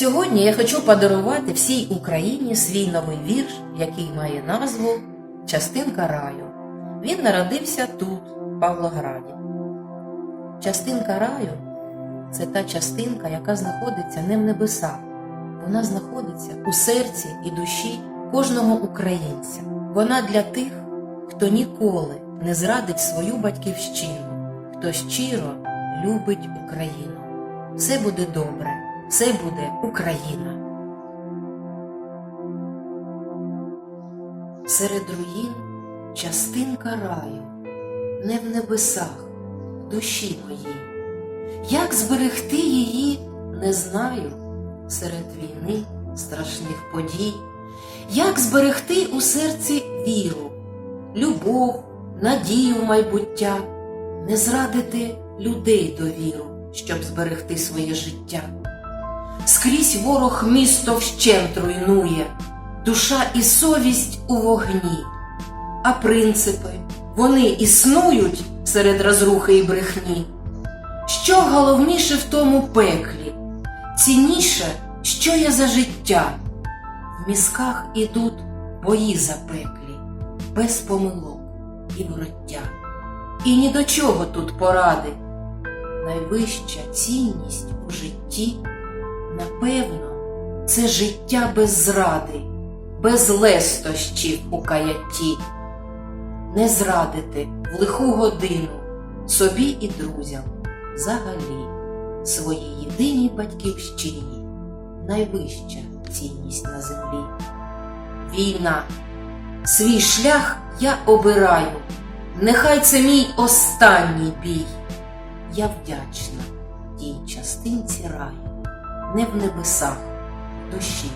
Сьогодні я хочу подарувати всій Україні свій новий вірш, який має назву Частинка раю. Він народився тут, в Павлограді. Частинка раю це та частинка, яка знаходиться не в небесах. Вона знаходиться у серці і душі кожного українця. Вона для тих, хто ніколи не зрадить свою батьківщину, хто щиро любить Україну. Все буде добре, все буде Україна. Серед руїн частинка раю, не в небесах, душі моїй. Як зберегти її, не знаю, серед війни страшних подій. Як зберегти у серці віру, любов, надію майбуття, не зрадити людей довіру, щоб зберегти своє життя. Скрізь ворог місто вщент руйнує, душа і совість у вогні, а принципи вони існують серед розрухи і брехні. Що головніше в тому пеклі, цінніше, що є за життя. В мізках ідуть бої запеклі, без помилок і вороття. І ні до чого тут поради. Найвища цінність у житті, напевно, це життя без зради, без лестощів у каятті. Не зрадити в лиху годину собі і друзям взагалі своїй єдиній батьківщині найвища цінність на землі. Війна, свій шлях я обираю, нехай це мій останній бій. Я вдячна тій частинці раю, не в небесах, душі.